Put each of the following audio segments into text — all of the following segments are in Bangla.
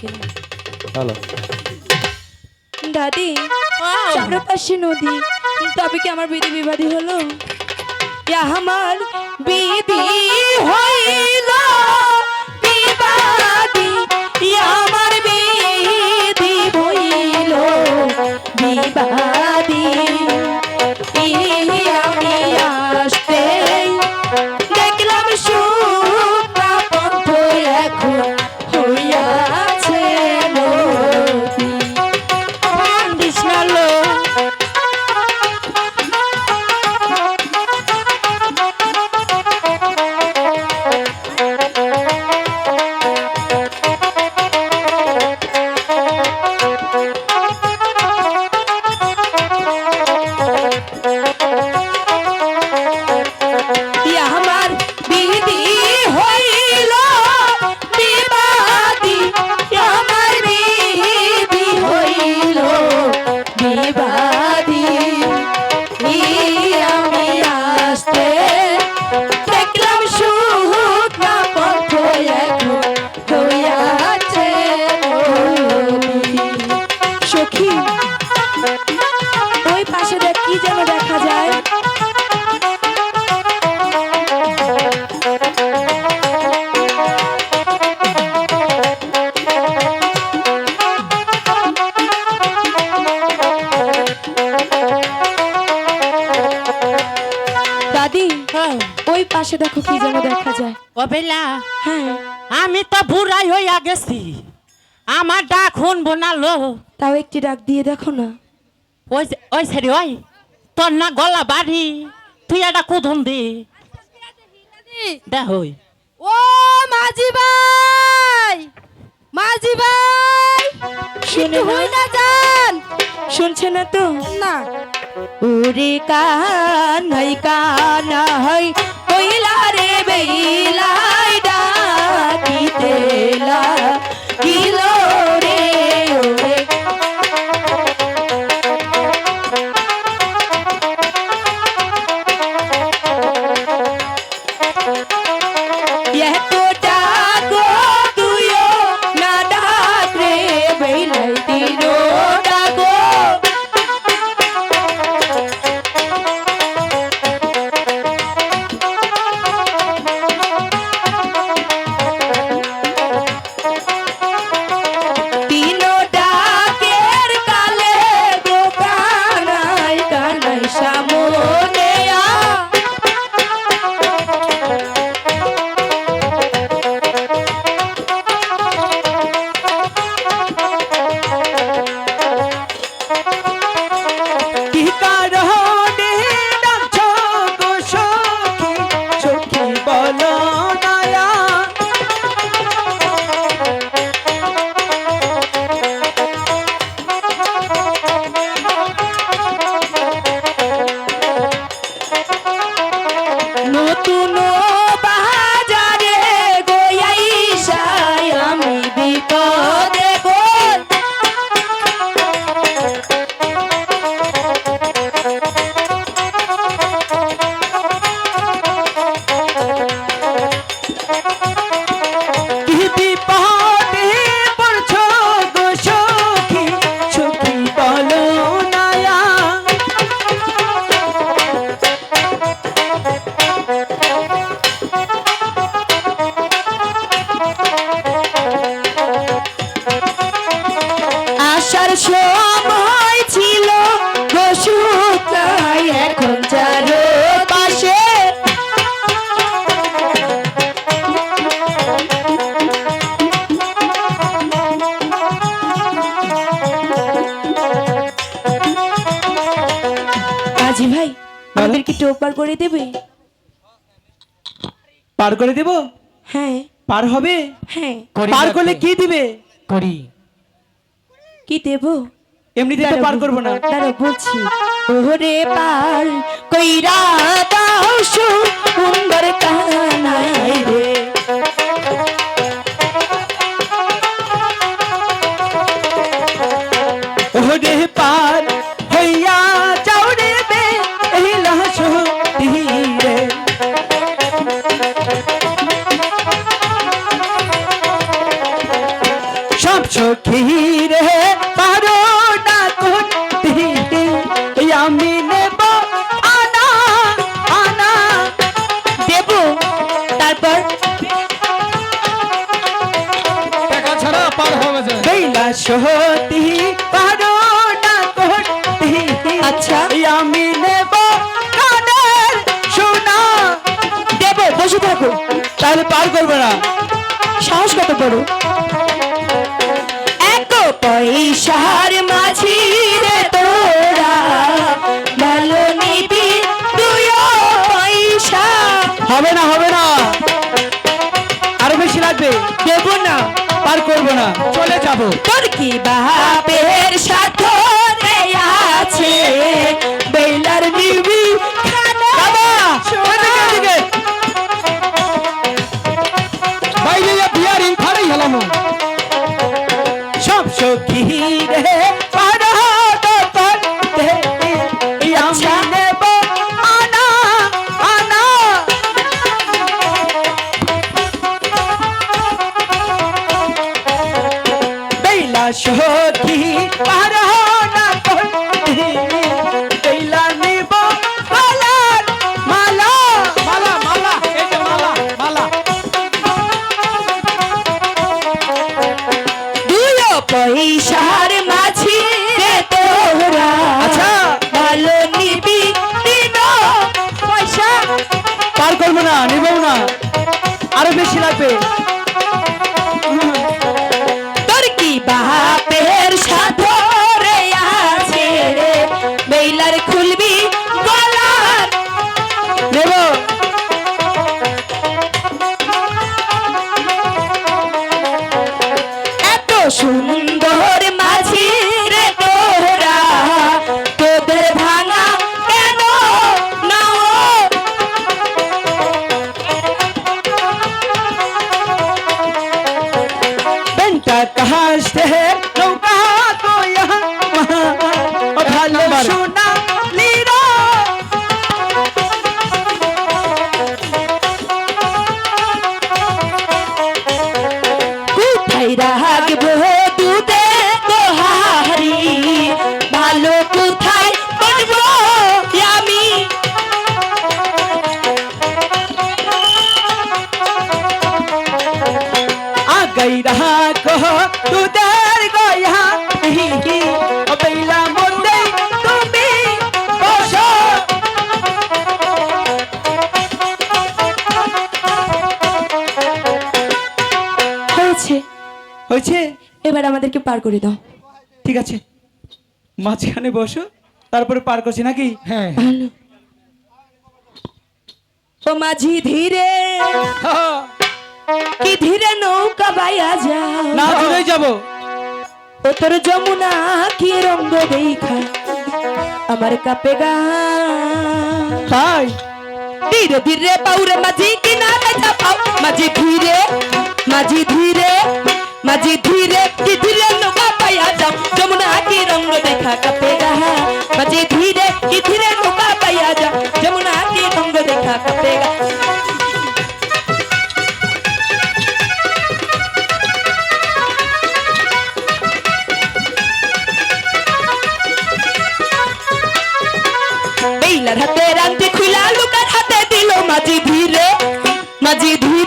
চলো দাদি চারপাশে নদী তবে কি আমার বিধি বিবাদী হলো? আমার বিধি হইল। পাশে দেখো কি যেন দেখা যায়। ও বেলা হ্যাঁ। আমি তো বুড়াই হইয়া গেছি। আমার ডাক শুনব না লো। তাও একটি ডাক দিয়ে দেখো না। ওই ওই সারি ওই। তোর না গলা বাড়ি। তুই একটা কুধুম দি। দেখ ওই। ও মাঝি ভাই! মাঝি ভাই! শুনে হই না যান। শুনছে না তো? না। ওরে কানাই কানাই কান রে বেইলাই ডাকিতেলা। নতুন পার করে দেব? হ্যাঁ। পার হবে? হ্যাঁ। পার করলে কি দিবে? করি। কি দেব? এমনিতে তো পার করব না। দাঁড়াও বলছি। ওরে পার কইরা দাও সুন্দর কানাই রে। রে পারো না আমি নেব আনা আনা। দেব তারপর? টাকা ছাড়া পার হবে বেলা পারো না আচ্ছা। আমি নেব কানের সোনা। দেব বসে থাকো তাহলে পার করবে না। সাহস কত বড়? পয়সার মাঝি রে তোরা। ভালো নিবি তুইও পয়সা। হবে না হবে না। আরও বেশি লাগবে। দেব না পার করব না। চলে যাব। তোর কি বাপের সাথে আছে? বেলার নিবি সখী পারো না বেলা নেব মালার মালা। মালা মালা এই যে মালা মালা। দুইও পয়সার মাঝি রে তোরা আচ্ছা। ভালো নিবি দিন পয়সা। পার করব না নিব না। আরও বেশি লাগবে। তোর কি বাপের बेंटा कहाँ হয়েছে? এবার আমাদেরকে পার করে দাও। ঠিক আছে। মাঝখানে বসো তারপরে পার করছি নাকি? হ্যাঁ। ও মাঝি ধীরে কি ধীরে নৌকা বাইয়া যা না দূরেই যাব। ও তোর যমুনা কি রঙ্গ দেখা আমার কাপে গা। তাই? ধীরে ধীরে পাউরে মাঝি কিনারে চাপাও মাঝি ধীরে মাঝি ধীরে। ধীরে কি ধীরে নৌকা পাইয়া যাও, যমুনা কি রঙ্গ দেখা কাপে গা মাঝি ধীরে কি ধীরে নৌকা পাইয়া যাও, যমুনা কি রঙ্গ দেখা কাপে গা বেইলার হাতে রান্তি খুলা লুকার হাতে দিল মাঝি ধীরে। মাঝি ধীরে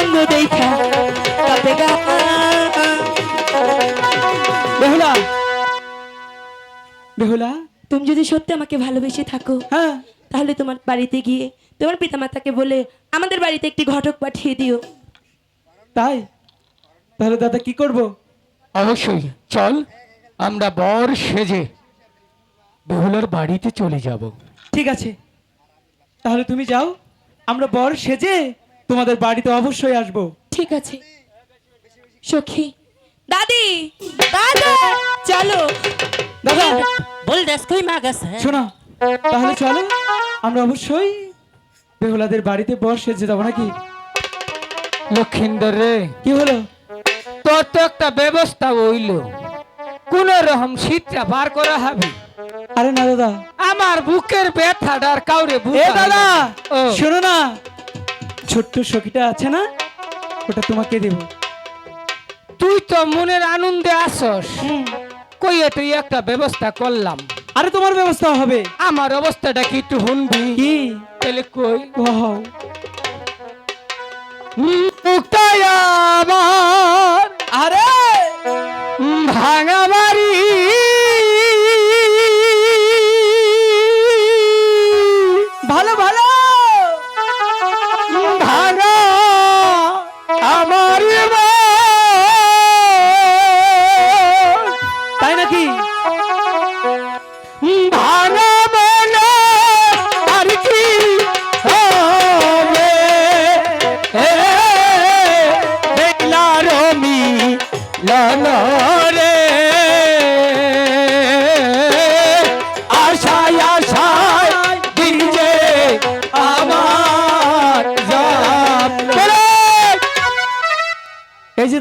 কি দেখা কাপে গা। বেহুলা বেহুলা। তুমি যদি সত্যি আমাকে ভালোবেসে থাকো হ্যাঁ। তাহলে তোমার বাড়িতে গিয়ে তোমার পিতামাতাকে বলে আমাদের বাড়িতে একটি ঘটক পাঠিয়ে দিও। তাই? তাহলে দাদা কি করব? অবশ্যই চল আমরা বর সেজে বেহুলার বাড়িতে চলে যাব। ঠিক আছে তাহলে তুমি যাও আমরা বর সেজে তোমাদের বাড়িতে অবশ্যই আসব। ঠিক আছে। সখী। দাদি দাদা চলো। দাদা। বল দেশ কই মা গেছে। শোনো তাহলে চলো আমরা অবশ্যই বেহুলাদের বাড়িতে বর সেজে যাব নাকি? লক্ষিন্দর রে কি হলো? তোর তো একটা ব্যবস্থা হইল। কোন রকম শীতটা পার করা হবে। আরে না দাদা। আমার বুকের ব্যথাটার কাউরে এ বুঝা দাদা শোনো না ছোট্ট সখীটা আছে না ওটা তোমাকে দেব। তুই তো মনের আনন্দে আসস। কইয়ে তুই একটা ব্যবস্থা করলাম। আরে তোমার ব্যবস্থা হবে? আমার অবস্থাটা কি একটু শুনবি? কি? তাহলে কই? মুক্তায়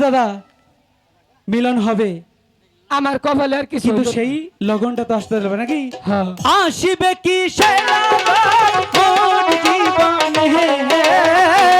দাদা মিলন হবে। আমার কপালে আর কিছু কিন্তু সেই লগনটা তো আসতে হবে নাকি? হ্যাঁ। আসিবে কি সে হে জীবনে? আসিবে